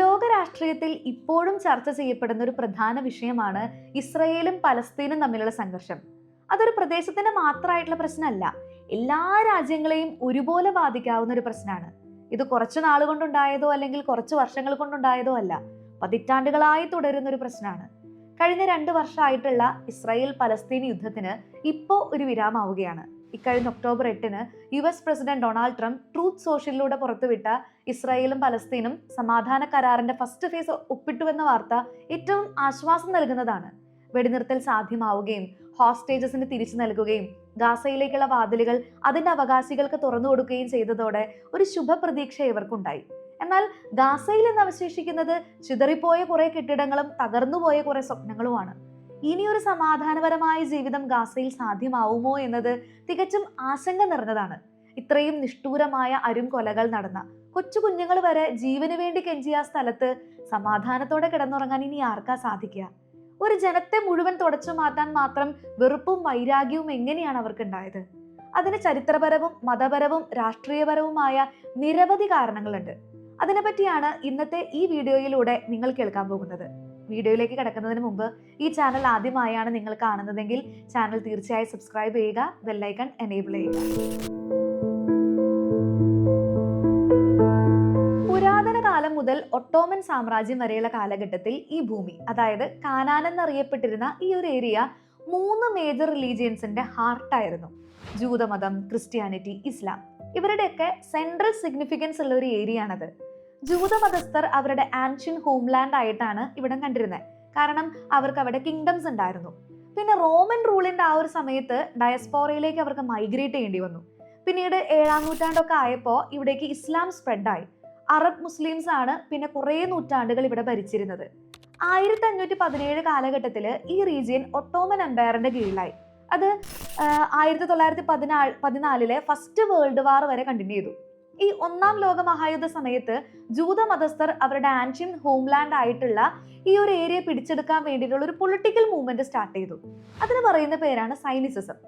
ലോക രാഷ്ട്രീയത്തിൽ ഇപ്പോഴും ചർച്ച ചെയ്യപ്പെടുന്ന ഒരു പ്രധാന വിഷയമാണ് ഇസ്രയേലും പലസ്തീനും തമ്മിലുള്ള സംഘർഷം. അതൊരു പ്രദേശത്തിന്റെ മാത്രമായിട്ടുള്ള പ്രശ്നമല്ല എല്ലാ രാജ്യങ്ങളെയും ഒരുപോലെ ബാധിക്കാവുന്ന ഒരു പ്രശ്നമാണ്. ഇത് കുറച്ചു നാൾ കൊണ്ടുണ്ടായതോ അല്ലെങ്കിൽ കുറച്ച് വർഷങ്ങൾ കൊണ്ടുണ്ടായതോ അല്ല പതിറ്റാണ്ടുകളായി തുടരുന്ന ഒരു പ്രശ്നമാണ്. കഴിഞ്ഞ രണ്ട് വർഷമായിട്ടുള്ള ഇസ്രായേൽ പലസ്തീൻ യുദ്ധത്തിന് ഇപ്പോൾ ഒരു വിരാമാവുകയാണ് ഇക്കഴിഞ്ഞ ഒക്ടോബർ എട്ടിന് U S president Donald Trump Truth സോഷ്യലിലൂടെ പുറത്തുവിട്ട ഇസ്രായേലും പലസ്തീനും സമാധാന കരാറിന്റെ ഫസ്റ്റ് ഫേസ് ഒപ്പിട്ടുവെന്ന വാർത്ത ഏറ്റവും ആശ്വാസം നൽകുന്നതാണ്. വെടിനിർത്തൽ സാധ്യമാവുകയും ഹോസ്റ്റേജസിന് തിരിച്ചു നൽകുകയും ഗാസയിലേക്കുള്ള വാതിലുകൾ അതിന്റെ അവകാശികൾക്ക് തുറന്നു കൊടുക്കുകയും ചെയ്തതോടെ ഒരു ശുഭപ്രതീക്ഷ ഇവർക്കുണ്ടായി. എന്നാൽ ഗാസയിൽ നിന്ന് അവശേഷിക്കുന്നത് ചിതറിപ്പോയ കുറെ കെട്ടിടങ്ങളും തകർന്നുപോയ കുറെ സ്വപ്നങ്ങളുമാണ്. ഇനിയൊരു സമാധാനപരമായ ജീവിതം ഗാസയിൽ സാധ്യമാവുമോ എന്നത് തികച്ചും ആശങ്ക നിറഞ്ഞതാണ്. ഇത്രയും നിഷ്ഠൂരമായ അരും കൊലകൾ നടന്ന കൊച്ചു കുഞ്ഞുങ്ങൾ വരെ ജീവന് വേണ്ടി കെഞ്ചിയ സ്ഥലത്ത് സമാധാനത്തോടെ കിടന്നുറങ്ങാൻ ഇനി ആർക്കാ സാധിക്കുക? ഒരു ജനത്തെ മുഴുവൻ തുടച്ചു മാറ്റാൻ മാത്രം വെറുപ്പും വൈരാഗ്യവും എങ്ങനെയാണ് അവർക്കുണ്ടായത്? അതിന് ചരിത്രപരവും മതപരവും രാഷ്ട്രീയപരവുമായ നിരവധി കാരണങ്ങളുണ്ട്. അതിനെപ്പറ്റിയാണ് ഇന്നത്തെ ഈ വീഡിയോയിലൂടെ നിങ്ങൾ കേൾക്കാൻ പോകുന്നത്. വീഡിയോയിലേക്ക് കിടക്കുന്നതിന് മുമ്പ് ഈ ചാനൽ ആദ്യമായാണ് നിങ്ങൾ കാണുന്നതെങ്കിൽ ചാനൽ തീർച്ചയായും സബ്സ്ക്രൈബ് ചെയ്യുക ബെല്ലൈക്കൺ എനേബിൾ ചെയ്യുക. കാലം മുതൽ ഒട്ടോമൻ സാമ്രാജ്യം വരെയുള്ള കാലഘട്ടത്തിൽ ഈ ഭൂമി അതായത് കാനാൻ എന്നറിയപ്പെട്ടിരുന്ന ഈ ഒരു ഏരിയ മൂന്ന് മേജർ റിലീജിയൻസിന്റെ ഹാർട്ടായിരുന്നു ജൂതമതം ക്രിസ്ത്യാനിറ്റി ഇസ്ലാം. ഇവരുടെയൊക്കെ സെൻട്രൽ സിഗ്നിഫിക്കൻസ് ഉള്ള ഒരു ഏരിയ ആണത്. ജൂതമതസ്ഥർ അവരുടെ ആൻഷ്യൻ ഹോംലാൻഡ് ആയിട്ടാണ് ഇവിടം കണ്ടിരുന്നത് കാരണം അവർക്ക് അവിടെ കിങ്ഡംസ് ഉണ്ടായിരുന്നു. പിന്നെ റോമൻ റൂളിന്റെ ആ ഒരു സമയത്ത് ഡയസ്പോറയിലേക്ക് അവർക്ക് മൈഗ്രേറ്റ് ചെയ്യേണ്ടി വന്നു. പിന്നീട് ഏഴാം നൂറ്റാണ്ടൊക്കെ ആയപ്പോൾ ഇവിടേക്ക് ഇസ്ലാം സ്പ്രെഡായി അറബ് മുസ്ലിംസ് ആണ് പിന്നെ കുറേ നൂറ്റാണ്ടുകൾ ഇവിടെ ഭരിച്ചിരുന്നത്. ആയിരത്തി അഞ്ഞൂറ്റി പതിനേഴ് കാലഘട്ടത്തിൽ ഈ റീജിയൻ ഒട്ടോമൻ എംപയറിന്റെ കീഴിലായി. അത് ആയിരത്തി തൊള്ളായിരത്തി പതിനാല് പതിനാലിലെ ഫസ്റ്റ് വേൾഡ് വാർ വരെ കണ്ടിന്യൂ ചെയ്തു. ഈ ഒന്നാം ലോക മഹായുദ്ധ സമയത്ത് ജൂത മതസ്ഥർ അവരുടെ ആൻഷ്യൻ ഹോംലാൻഡ് ആയിട്ടുള്ള ഈ ഒരു ഏരിയ പിടിച്ചെടുക്കാൻ വേണ്ടിയിട്ടുള്ള ഒരു പൊളിറ്റിക്കൽ മൂവ്മെന്റ് സ്റ്റാർട്ട് ചെയ്തു. അതിന് പറയുന്ന പേരാണ് സൈനിസിസം.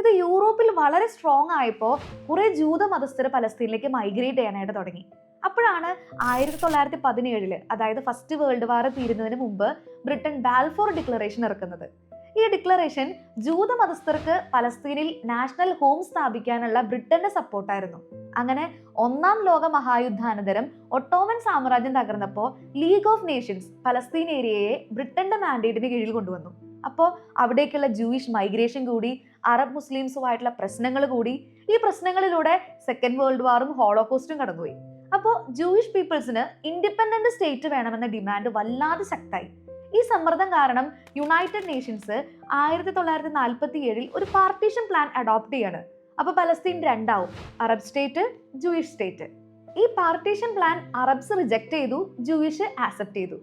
ഇത് യൂറോപ്പിൽ വളരെ സ്ട്രോങ് ആയപ്പോൾ കുറെ ജൂത മതസ്ഥർ പലസ്തീനിലേക്ക് മൈഗ്രേറ്റ് ചെയ്യാനായിട്ട് തുടങ്ങി. അപ്പോഴാണ് ആയിരത്തി തൊള്ളായിരത്തി പതിനേഴിൽ അതായത് ഫസ്റ്റ് വേൾഡ് വാർ തീരുന്നതിന് മുമ്പ് ബ്രിട്ടൻ ബാൽഫോർ ഡിക്ലറേഷൻ ഇറക്കുന്നത്. ഈ ഡിക്ലറേഷൻ ജൂത മതസ്ഥർക്ക് പലസ്തീനിൽ നാഷണൽ ഹോം സ്ഥാപിക്കാനുള്ള ബ്രിട്ടന്റെ സപ്പോർട്ടായിരുന്നു. അങ്ങനെ ഒന്നാം ലോക മഹായുദ്ധാനന്തരം ഒട്ടോമൻ സാമ്രാജ്യം തകർന്നപ്പോൾ ലീഗ് ഓഫ് നേഷൻസ് പലസ്തീൻ ഏരിയയെ ബ്രിട്ടന്റെ മാൻഡേറ്റിന് കീഴിൽ കൊണ്ടുവന്നു. അപ്പോൾ അവിടേക്കുള്ള ജൂയിഷ് മൈഗ്രേഷൻ കൂടി അറബ് മുസ്ലിംസുമായിട്ടുള്ള പ്രശ്നങ്ങൾ കൂടി ഈ പ്രശ്നങ്ങളിലൂടെ സെക്കൻഡ് വേൾഡ് വാറും ഹോളോകോസ്റ്റും കടന്നുപോയി. അപ്പോൾ ജൂയിഷ് പീപ്പിൾസിന് ഇൻഡിപെൻഡന്റ് സ്റ്റേറ്റ് വേണമെന്ന ഡിമാൻഡ് വല്ലാതെ ശക്തമായി ഈ സമ്മർദ്ദം കാരണം യുണൈറ്റഡ് നേഷൻസ് ആയിരത്തി തൊള്ളായിരത്തി നാൽപ്പത്തി ഏഴിൽ ഒരു പാർട്ടീഷൻ പ്ലാൻ അഡോപ്റ്റ് ചെയ്യാണ്. അപ്പൊ പലസ്തീൻ രണ്ടാവും അറബ് സ്റ്റേറ്റ് ജൂയിഷ് സ്റ്റേറ്റ് ഈ പാർട്ടീഷൻ പ്ലാൻ അറബ്സ് റിജക്ട് ചെയ്തു ജൂയിഷ് ആക്സെപ്റ്റ് ചെയ്തു.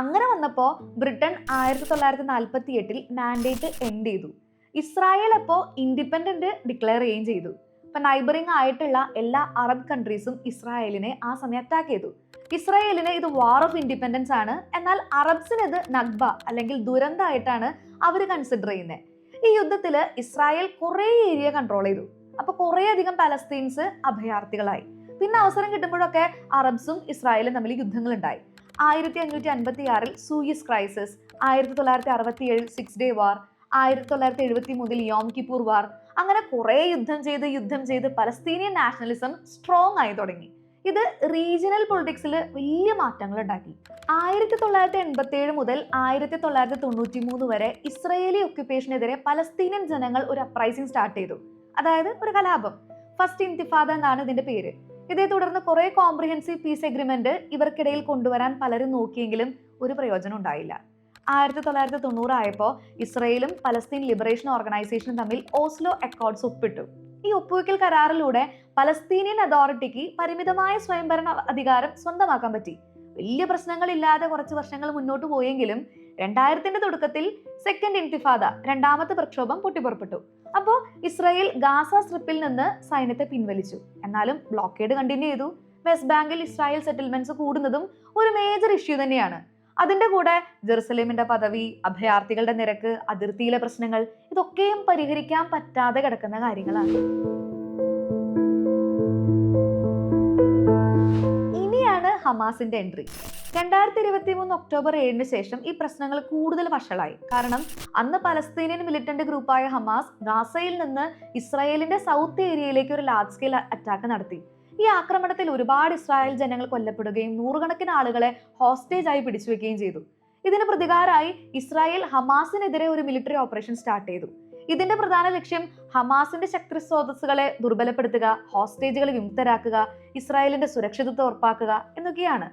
അങ്ങനെ വന്നപ്പോൾ ബ്രിട്ടൻ ആയിരത്തി തൊള്ളായിരത്തി നാൽപ്പത്തി എട്ടിൽ മാൻഡേറ്റ് എൻഡ് ചെയ്തു. ഇസ്രായേൽ അപ്പോൾ ഇൻഡിപെൻഡന്റ് ഡിക്ലെയർ ചെയ്യുകയും ചെയ്തു. ഇപ്പൊ നൈബറിംഗ് ആയിട്ടുള്ള എല്ലാ അറബ് കൺട്രീസും ഇസ്രായേലിനെ ആ സമയം അറ്റാക്ക് ചെയ്തു. ഇസ്രായേലിന് ഇത് വാർ ഓഫ് ഇൻഡിപെൻഡൻസ് ആണ്. എന്നാൽ അറബ്സിന് ഇത് നഗ്ബ അല്ലെങ്കിൽ ദുരന്തമായിട്ടാണ് അവർ കൺസിഡർ ചെയ്യുന്നത് ഈ യുദ്ധത്തിൽ ഇസ്രായേൽ കുറേ ഏരിയ കൺട്രോൾ ചെയ്തു. അപ്പോൾ കുറേയധികം പലസ്തീൻസ് അഭയാർത്ഥികളായി. പിന്നെ അവസരം കിട്ടുമ്പോഴൊക്കെ അറബ്സും ഇസ്രായേലും തമ്മിൽ യുദ്ധങ്ങൾ ഉണ്ടായി ആയിരത്തി അഞ്ഞൂറ്റി അൻപത്തി ആറിൽ സൂയിസ് ക്രൈസിസ് ആയിരത്തി തൊള്ളായിരത്തി അറുപത്തി ഏഴിൽ സിക്സ് ഡേ വാർ ആയിരത്തി തൊള്ളായിരത്തി എഴുപത്തി മൂന്നിൽ യോം കിപ്പൂർ വാർ. അങ്ങനെ കുറേ യുദ്ധം ചെയ്ത് യുദ്ധം ചെയ്ത് പലസ്തീനിയൻ നാഷണലിസം സ്ട്രോങ് ആയി തുടങ്ങി. ഇത് റീജിയണൽ പൊളിറ്റിക്സിൽ വലിയ മാറ്റങ്ങൾ ഉണ്ടാക്കി. ആയിരത്തി തൊള്ളായിരത്തി എൺപത്തി ഏഴ് മുതൽ ആയിരത്തി തൊള്ളായിരത്തി തൊണ്ണൂറ്റി മൂന്ന് വരെ ഇസ്രയേലി ഒക്യുപ്പേഷനെതിരെ പലസ്തീനിയൻ ജനങ്ങൾ ഒരു അപ്രൈസിംഗ് സ്റ്റാർട്ട് ചെയ്തു. അതായത് ഒരു കലാപം. ഫസ്റ്റ് ഇൻതിഫാദ എന്നാണ് ഇതിന്റെ പേര്. ഇതേ തുടർന്ന് കുറെ കോംപ്രിഹെൻസീവ് പീസ് എഗ്രിമെന്റ് ഇവർക്കിടയിൽ കൊണ്ടുവരാൻ പലരും നോക്കിയെങ്കിലും ഒരു പ്രയോജനം ഉണ്ടായില്ല. ആയിരത്തി തൊള്ളായിരത്തി തൊണ്ണൂറായപ്പോൾ ഇസ്രയേലും പലസ്തീൻ ലിബറേഷൻ ഓർഗനൈസേഷനും തമ്മിൽ ഓസ്ലോ അക്കോർഡ്സ് ഒപ്പിട്ടു. ഈ ഒപ്പുവെക്കൽ കരാറിലൂടെ പലസ്തീനിയൻ അതോറിറ്റിക്ക് പരിമിതമായ സ്വയംഭരണ അധികാരം സ്വന്തമാക്കാൻ പറ്റി. വലിയ പ്രശ്നങ്ങൾ ഇല്ലാതെ കുറച്ച് വർഷങ്ങൾ മുന്നോട്ട് പോയെങ്കിലും രണ്ടായിരത്തിന്റെ തുടക്കത്തിൽ സെക്കൻഡ് ഇൻതിഫാദ രണ്ടാമത്തെ പ്രക്ഷോഭം പൊട്ടിപ്പുറപ്പെട്ടു. അപ്പോൾ ഇസ്രയേൽ ഗാസ സ്ട്രിപ്പിൽ നിന്ന് സൈന്യത്തെ പിൻവലിച്ചു. എന്നാലും ബ്ലോക്കേഡ് കണ്ടിന്യൂ ചെയ്തു. വെസ്റ്റ് ബാങ്കിൽ ഇസ്രായേൽ സെറ്റിൽമെന്റ്സ് കൂടുന്നതും ഒരു മേജർ ഇഷ്യൂ തന്നെയാണ്. അതിന്റെ കൂടെ ജെറുസലേമിന്റെ പദവി അഭയാർത്ഥികളുടെ നിരക്ക് അതിർത്തിയിലെ പ്രശ്നങ്ങൾ ഇതൊക്കെയും പരിഹരിക്കാൻ പറ്റാതെ കിടക്കുന്ന കാര്യങ്ങളാണ്. ഇനിയാണ് ഹമാസിന്റെ എൻട്രി. രണ്ടായിരത്തി ഇരുപത്തി മൂന്ന് ഒക്ടോബർ ഏഴിന് ശേഷം ഈ പ്രശ്നങ്ങൾ കൂടുതൽ വഷളായി. കാരണം അന്ന് പലസ്തീനിയൻ മിലിറ്റന്റ് ഗ്രൂപ്പായ ഹമാസ് ഗാസയിൽ നിന്ന് ഇസ്രായേലിന്റെ സൗത്ത് ഏരിയയിലേക്ക് ഒരു ലാർജ് സ്കെയിൽ അറ്റാക്ക് നടത്തി. ഈ ആക്രമണത്തിൽ ഒരുപാട് ഇസ്രായേൽ ജനങ്ങൾ കൊല്ലപ്പെടുകയും നൂറുകണക്കിന് ആളുകളെ ഹോസ്റ്റേജ് ആയി പിടിച്ചുവെക്കുകയും ചെയ്തു. ഇതിന് പ്രതികാരമായി ഇസ്രായേൽ ഹമാസിനെതിരെ ഒരു മിലിറ്ററി ഓപ്പറേഷൻ സ്റ്റാർട്ട് ചെയ്തു. ഇതിന്റെ പ്രധാന ലക്ഷ്യം ഹമാസിന്റെ ശക്തി സ്രോതസ്സുകളെ ദുർബലപ്പെടുത്തുക ഹോസ്റ്റേജുകളെ വിമുക്തരാക്കുക ഇസ്രായേലിന്റെ സുരക്ഷിതത്വം ഉറപ്പാക്കുക എന്നൊക്കെയാണ്.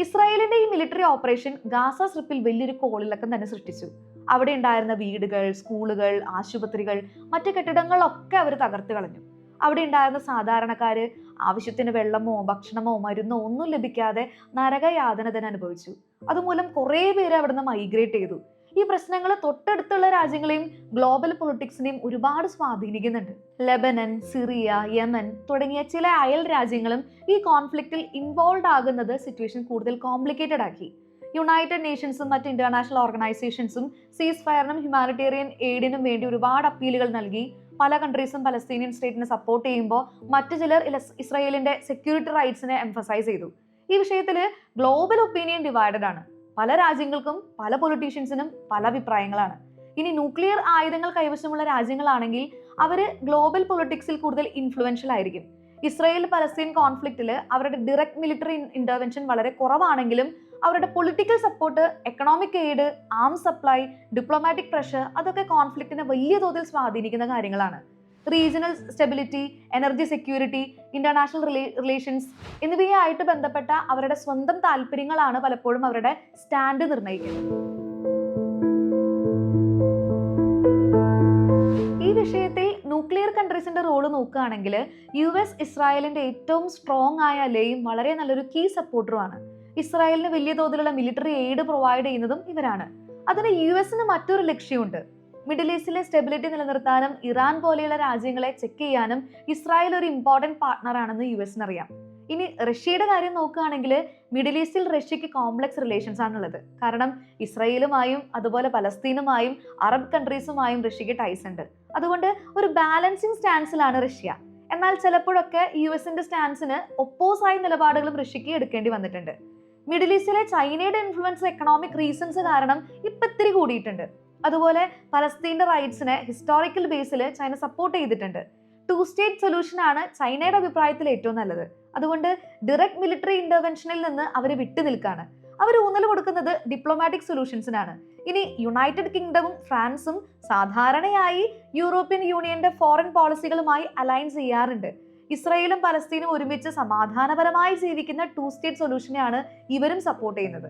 ഇസ്രായേലിന്റെ ഈ മിലിറ്ററി ഓപ്പറേഷൻ ഗാസ സ്ട്രിപ്പിൽ വലിയൊരു കോളിളക്കം തന്നെ സൃഷ്ടിച്ചു. അവിടെ ഉണ്ടായിരുന്ന വീടുകൾ സ്കൂളുകൾ ആശുപത്രികൾ മറ്റു കെട്ടിടങ്ങളൊക്കെ അവർ തകർത്ത് കളഞ്ഞു. അവിടെ ഉണ്ടായിരുന്ന സാധാരണക്കാർ ആവശ്യത്തിന് വെള്ളമോ ഭക്ഷണമോ മരുന്നോ ഒന്നും ലഭിക്കാതെ നരകയാതന തന്നെ അനുഭവിച്ചു. അതുമൂലം കുറേ പേര് അവിടുന്ന് മൈഗ്രേറ്റ് ചെയ്തു. ഈ പ്രശ്നങ്ങൾ തൊട്ടടുത്തുള്ള രാജ്യങ്ങളെയും ഗ്ലോബൽ പൊളിറ്റിക്സിനെയും ഒരുപാട് സ്വാധീനിക്കുന്നുണ്ട്. ലെബനൻ സിറിയ യമൻ തുടങ്ങിയ ചില അയൽ രാജ്യങ്ങളും ഈ കോൺഫ്ലിക്റ്റിൽ ഇൻവോൾവ് ആകുന്നത് സിറ്റുവേഷൻ കൂടുതൽ കോംപ്ലിക്കേറ്റഡ് ആക്കി. യുണൈറ്റഡ് നേഷൻസും മറ്റ് ഇന്റർനാഷണൽ ഓർഗനൈസേഷൻസും സീസ് ഫയറിനും ഹ്യൂമാനിറ്റേറിയൻ എയ്ഡിനും വേണ്ടി ഒരുപാട് അപ്പീലുകൾ നൽകി. പല കൺട്രീസും പലസ്തീനിയൻ സ്റ്റേറ്റിനെ സപ്പോർട്ട് ചെയ്യുമ്പോൾ മറ്റു ചിലർ ഇസ്രയേലിന്റെ സെക്യൂരിറ്റി റൈറ്റ്സിനെ എംഫസൈസ് ചെയ്തു. ഈ വിഷയത്തിൽ ഗ്ലോബൽ ഒപ്പീനിയൻ ഡിവൈഡഡ് ആണ്. പല രാജ്യങ്ങൾക്കും പല പൊളിറ്റീഷ്യൻസിനും പല അഭിപ്രായങ്ങളാണ്. ഇനി ന്യൂക്ലിയർ ആയുധങ്ങൾ കൈവശമുള്ള രാജ്യങ്ങളാണെങ്കിൽ അവർ ഗ്ലോബൽ പൊളിറ്റിക്സിൽ കൂടുതൽ ഇൻഫ്ലുവൻഷ്യൽ ആയിരിക്കും. ഇസ്രയേൽ പലസ്തീൻ കോൺഫ്ലിക്റ്റിൽ അവരുടെ ഡയറക്ട് മിലിറ്ററി ഇന്റർവെൻഷൻ വളരെ കുറവാണെങ്കിലും അവരുടെ political support economic aid arm supply diplomatic pressure അതൊക്കെ കോൺഫ്ലിക്റ്റിനെ വലിയ തോതിൽ സ്വാധീനിക്കുന്ന കാര്യങ്ങളാണ്. Regional stability energy security international relations എന്നിവയായിട്ട് ബന്ധപ്പെട്ട അവരുടെ സ്വന്തം താല്പര്യങ്ങളാണ് പലപ്പോഴും അവരുടെ സ്റ്റാൻഡ് നിർണയിക്കുന്നത്. ഈ വിഷയത്തിൽ ന്യൂക്ലിയർ കൺട്രീസിന്റെ റോൾ നോക്കുകയാണെങ്കിൽ യു എസ് ഇസ്രായേലിന്റെ ഏറ്റവും സ്ട്രോങ് ആയ അലയും വളരെ നല്ലൊരു കീ സപ്പോർട്ടറുമാണ് ഇസ്രായേലിന് വലിയ തോതിലുള്ള മിലിറ്ററി എയ്ഡ് പ്രൊവൈഡ് ചെയ്യുന്നതും ഇവരാണ്. അതിന് യു എസിന് മറ്റൊരു ലക്ഷ്യമുണ്ട്. മിഡിൽ ഈസ്റ്റിലെ സ്റ്റെബിലിറ്റി നിലനിർത്താനും ഇറാൻ പോലെയുള്ള രാജ്യങ്ങളെ ചെക്ക് ചെയ്യാനും ഇസ്രായേൽ ഒരു ഇമ്പോർട്ടന്റ് പാർട്ട്ണർ ആണെന്ന് യു എസിന് അറിയാം ഇനി റഷ്യയുടെ കാര്യം നോക്കുകയാണെങ്കിൽ മിഡിൽ ഈസ്റ്റിൽ റഷ്യക്ക് കോംപ്ലക്സ് റിലേഷൻസ് ആണുള്ളത്. കാരണം ഇസ്രായേലുമായും അതുപോലെ പലസ്തീനുമായും അറബ് കൺട്രീസുമായും റഷ്യക്ക് ടൈസ് ഉണ്ട്. അതുകൊണ്ട് ഒരു ബാലൻസിങ് സ്റ്റാൻസിലാണ് റഷ്യ. എന്നാൽ ചിലപ്പോഴൊക്കെ യു എസിന്റെ സ്റ്റാൻസിന് ഒപ്പോസായ നിലപാടുകളും റഷ്യക്ക് എടുക്കേണ്ടി വന്നിട്ടുണ്ട്. മിഡിൽ ഈസ്റ്റിലെ ചൈനയുടെ ഇൻഫ്ലുവൻസ് എക്കണോമിക് റീസൺസ് കാരണം ഇപ്പൊ ഇത്തിരി കൂടിയിട്ടുണ്ട്. അതുപോലെ പലസ്തീന്റെ റൈറ്റ്സിനെ ഹിസ്റ്റോറിക്കൽ ബേസിൽ ചൈന സപ്പോർട്ട് ചെയ്തിട്ടുണ്ട്. ടു സ്റ്റേറ്റ് സൊല്യൂഷൻ ആണ് ചൈനയുടെ അഭിപ്രായത്തിൽ ഏറ്റവും നല്ലത്. അതുകൊണ്ട് ഡയറക്ട് മിലിറ്ററി ഇന്റർവെൻഷനിൽ നിന്ന് അവർ വിട്ടു നിൽക്കാണ്. അവർ ഊന്നൽ കൊടുക്കുന്നത് ഡിപ്ലോമാറ്റിക് സൊല്യൂഷൻസിനാണ് ഇനി യുണൈറ്റഡ് കിങ്ഡമും ഫ്രാൻസും സാധാരണയായി യൂറോപ്യൻ യൂണിയന്റെ ഫോറിൻ പോളിസികളുമായി അലൈൻ ചെയ്യാറുണ്ട്. ഇസ്രയേലും പലസ്തീനും ഒരുമിച്ച് സമാധാനപരമായി ജീവിക്കുന്ന ടു സ്റ്റേറ്റ് സൊല്യൂഷനെയാണ് ഇവരും സപ്പോർട്ട് ചെയ്യുന്നത്.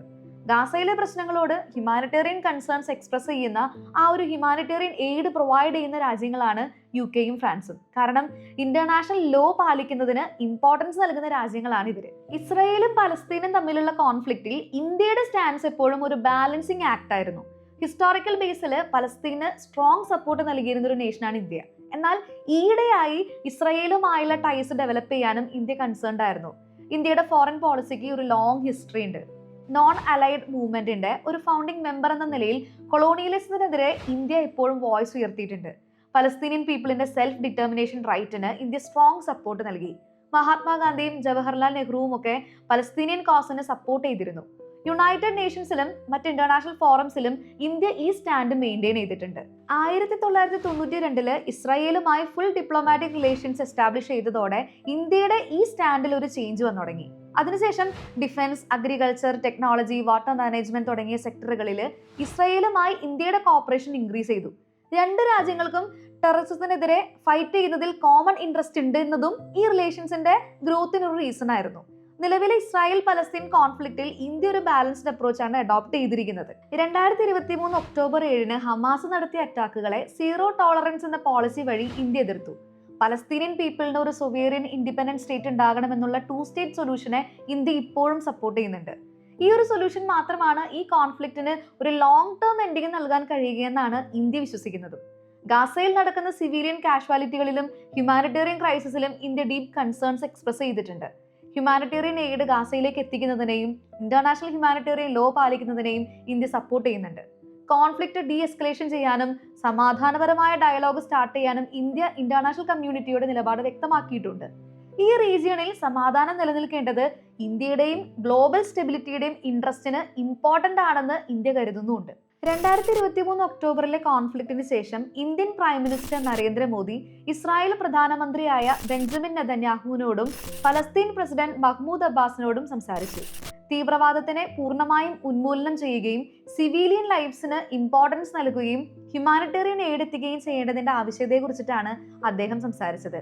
ഗാസയിലെ പ്രശ്നങ്ങളോട് ഹ്യൂമാനിറ്റേറിയൻ കൺസേൺസ് എക്സ്പ്രസ് ചെയ്യുന്ന ആ ഒരു ഹ്യൂമാനിറ്റേറിയൻ എയ്ഡ് പ്രൊവൈഡ് ചെയ്യുന്ന രാജ്യങ്ങളാണ് യു കെയും ഫ്രാൻസും. കാരണം ഇന്റർനാഷണൽ ലോ പാലിക്കുന്നതിന് ഇമ്പോർട്ടൻസ് നൽകുന്ന രാജ്യങ്ങളാണ് ഇവർ. ഇസ്രയേലും പലസ്തീനും തമ്മിലുള്ള കോൺഫ്ലിക്റ്റിൽ ഇന്ത്യയുടെ സ്റ്റാൻസ് എപ്പോഴും ഒരു ബാലൻസിങ് ആക്ട് ആയിരുന്നു. ഹിസ്റ്റോറിക്കൽ ബേസിൽ പലസ്തീന് സ്ട്രോങ് സപ്പോർട്ട് നൽകിയിരുന്ന ഒരു നേഷനാണ് ഇന്ത്യ. എന്നാൽ ഈയിടെയായി ഇസ്രയേലുമായുള്ള ടൈസ് ഡെവലപ്പ് ചെയ്യാനും ഇന്ത്യ കൺസേൺഡ് ആയിരുന്നു. ഇന്ത്യയുടെ ഫോറിൻ പോളിസിക്ക് ഒരു ലോങ് ഹിസ്റ്ററി ഉണ്ട്. നോൺ അലൈഡ് മൂവ്മെന്റിന്റെ ഒരു ഫൗണ്ടിംഗ് മെമ്പർ എന്ന നിലയിൽ കൊളോണിയലിസത്തിനെതിരെ ഇന്ത്യ ഇപ്പോഴും വോയിസ് ഉയർത്തിയിട്ടുണ്ട്. പലസ്തീനിയൻ പീപ്പിളിന്റെ സെൽഫ് ഡിറ്റർമിനേഷൻ റൈറ്റിന് ഇന്ത്യ സ്ട്രോങ് സപ്പോർട്ട് നൽകി. മഹാത്മാഗാന്ധിയും ജവഹർലാൽ നെഹ്റുവും ഒക്കെ പലസ്തീനിയൻ കോസിന് സപ്പോർട്ട് ചെയ്തിരുന്നു. യുണൈറ്റഡ് നേഷൻസിലും മറ്റ് ഇന്റർനാഷണൽ ഫോറംസിലും ഇന്ത്യ ഈ സ്റ്റാൻഡ് മെയിന്റെയിൻ ചെയ്തിട്ടുണ്ട്. ആയിരത്തി തൊള്ളായിരത്തി തൊണ്ണൂറ്റി രണ്ടിൽ ഇസ്രായേലുമായി ഫുൾ ഡിപ്ലോമാറ്റിക് റിലേഷൻസ് എസ്റ്റാബ്ലിഷ് ചെയ്തതോടെ ഇന്ത്യയുടെ ഈ സ്റ്റാൻഡിൽ ഒരു ചേഞ്ച് വന്നു തുടങ്ങി. അതിനുശേഷം defence agriculture technology water management തുടങ്ങിയ സെക്ടറുകളിൽ ഇസ്രായേലുമായി ഇന്ത്യയുടെ കോപ്പറേഷൻ ഇൻക്രീസ് ചെയ്തു. രണ്ട് രാജ്യങ്ങൾക്കും ടെററിസത്തിനെതിരെ ഫൈറ്റ് ചെയ്യുന്നതിൽ കോമൺ ഇൻട്രസ്റ്റ് ഉണ്ട് എന്നതും ഈ റിലേഷൻസിന്റെ ഗ്രോത്തിനൊരു റീസൺ ആയിരുന്നു. നിലവിലെ ഇസ്രായേൽ പലസ്തീൻ കോൺഫ്ലിക്റ്റിൽ ഇന്ത്യ ഒരു ബാലൻസ്ഡ് അപ്രോച്ചാണ് അഡോപ്റ്റ് ചെയ്തിരിക്കുന്നത്. രണ്ടായിരത്തി ഇരുപത്തി മൂന്ന് ഒക്ടോബർ ഏഴിന് ഹമാസ് നടത്തിയ അറ്റാക്കുകളെ സീറോ ടോളറൻസ് എന്ന പോളിസി വഴി ഇന്ത്യ എതിർത്തു. പലസ്തീനിയൻ പീപ്പിളിന് ഒരു സൊവേറിയൻ ഇൻഡിപെൻഡന്റ് സ്റ്റേറ്റ് ഉണ്ടാകണമെന്നുള്ള ടു സ്റ്റേറ്റ് സൊല്യൂഷനെ ഇന്ത്യ ഇപ്പോഴും സപ്പോർട്ട് ചെയ്യുന്നുണ്ട്. ഈ ഒരു സൊല്യൂഷൻ മാത്രമാണ് ഈ കോൺഫ്ലിക്റ്റിന് ഒരു ലോങ് ടേം എൻഡിങ് നൽകാൻ കഴിയുകയെന്നാണ് ഇന്ത്യ വിശ്വസിക്കുന്നത്. ഗാസയിൽ നടക്കുന്ന സിവിലിയൻ കാഷ്വാലിറ്റികളിലും ഹ്യൂമാനിറ്റേറിയൻ ക്രൈസിസിലും ഇന്ത്യ ഡീപ് കൺസേൺസ് എക്സ്പ്രസ് ചെയ്തിട്ടുണ്ട്. ഹ്യൂമാനിറ്റേറിയൻ എയ്ഡ് ഗാസയിലേക്ക് എത്തിക്കുന്നതിനെയും ഇന്റർനാഷണൽ ഹ്യൂമാനിറ്റേറിയൻ ലോ പാലിക്കുന്നതിനെയും ഇന്ത്യ സപ്പോർട്ട് ചെയ്യുന്നുണ്ട്. കോൺഫ്ലിക്റ്റ് ഡി എസ്കലേഷൻ ചെയ്യാനും സമാധാനപരമായ ഡയലോഗ് സ്റ്റാർട്ട് ചെയ്യാനും ഇന്ത്യ ഇന്റർനാഷണൽ കമ്മ്യൂണിറ്റിയുടെ നിലപാട് വ്യക്തമാക്കിയിട്ടുണ്ട്. ഈ റീജിയണിൽ സമാധാനം നിലനിൽക്കേണ്ടത് ഇന്ത്യയുടെയും ഗ്ലോബൽ സ്റ്റെബിലിറ്റിയുടെയും ഇൻട്രസ്റ്റിന് ഇമ്പോർട്ടന്റ് ആണെന്ന് ഇന്ത്യ കരുതുന്നുമുണ്ട് രണ്ടായിരത്തി ഇരുപത്തി മൂന്ന് ഒക്ടോബറിലെ കോൺഫ്ലിക്റ്റിന് ശേഷം Indian prime minister Narendra Modi Israel പ്രധാനമന്ത്രിയായ Benjamin നെതന്യാഹുവിനോടും ഫലസ്തീൻ പ്രസിഡന്റ് മഹ്മൂദ് അബ്ബാസിനോടും സംസാരിച്ചു. തീവ്രവാദത്തിനെ പൂർണമായും ഉന്മൂലനം ചെയ്യുകയും സിവിലിയൻ ലൈഫ്സിന് ഇമ്പോർട്ടൻസ് നൽകുകയും ഹ്യൂമാനിറ്റേറിയൻ എയ്ഡ് എത്തിക്കുകയും ചെയ്യേണ്ടതിന്റെ ആവശ്യകതയെക്കുറിച്ചിട്ടാണ് അദ്ദേഹം സംസാരിച്ചത്.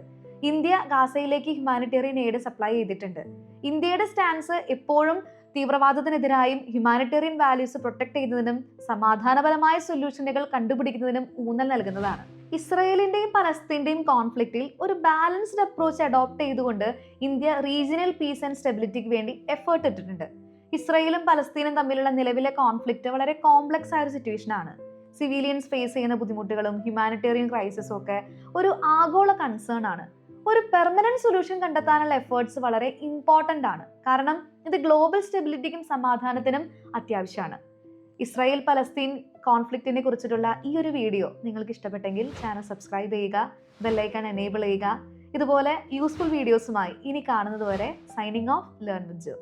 ഇന്ത്യ ഗാസയിലേക്ക് ഹ്യൂമാനിറ്റേറിയൻ എയ്ഡ് സപ്ലൈ ചെയ്തിട്ടുണ്ട്. ഇന്ത്യയുടെ സ്റ്റാൻസ് എപ്പോഴും തീവ്രവാദത്തിനെതിരായും ഹ്യൂമാനിറ്റേറിയൻ വാല്യൂസ് പ്രൊട്ടക്ട് ചെയ്യുന്നതിനും സമാധാനപരമായ സൊല്യൂഷനുകൾ കണ്ടുപിടിക്കുന്നതിനും ഊന്നൽ നൽകുന്നതാണ്. ഇസ്രയേലിന്റെയും പലസ്തീന്റെയും കോൺഫ്ലിക്റ്റിൽ ഒരു ബാലൻസ്ഡ് അപ്രോച്ച് അഡോപ്റ്റ് ചെയ്തുകൊണ്ട് ഇന്ത്യ റീജിയണൽ പീസ് ആൻഡ് സ്റ്റെബിലിറ്റിക്ക് വേണ്ടി എഫേർട്ട് ഇട്ടിട്ടുണ്ട്. ഇസ്രയേലും പലസ്തീനും തമ്മിലുള്ള നിലവിലെ കോൺഫ്ലിക്റ്റ് വളരെ കോംപ്ലക്സ് ആയ ഒരു സിറ്റുവേഷൻ ആണ്. സിവിലിയൻസ് ഫേസ് ചെയ്യുന്ന ബുദ്ധിമുട്ടുകളും ഹ്യൂമാനിറ്റേറിയൻ ക്രൈസിസും ഒക്കെ ഒരു ആഗോള കൺസേൺ ആണ്. ഒരു പെർമനന്റ് സൊല്യൂഷൻ കണ്ടെത്താനുള്ള എഫേർട്സ് വളരെ ഇമ്പോർട്ടന്റ് ആണ്. കാരണം ഇത് ഗ്ലോബൽ സ്റ്റെബിലിറ്റിക്കും സമാധാനത്തിനും അത്യാവശ്യമാണ്. ഇസ്രായേൽ പലസ്തീൻ കോൺഫ്ലിക്റ്റിനെ കുറിച്ചിട്ടുള്ള ഈ ഒരു വീഡിയോ നിങ്ങൾക്ക് ഇഷ്ടപ്പെട്ടെങ്കിൽ ചാനൽ സബ്സ്ക്രൈബ് ചെയ്യുക ബെല്ലൈക്കൺ എനേബിൾ ചെയ്യുക. ഇതുപോലെ യൂസ്ഫുൾ വീഡിയോസുമായി ഇനി കാണുന്നതുവരെ signing off learn with Jo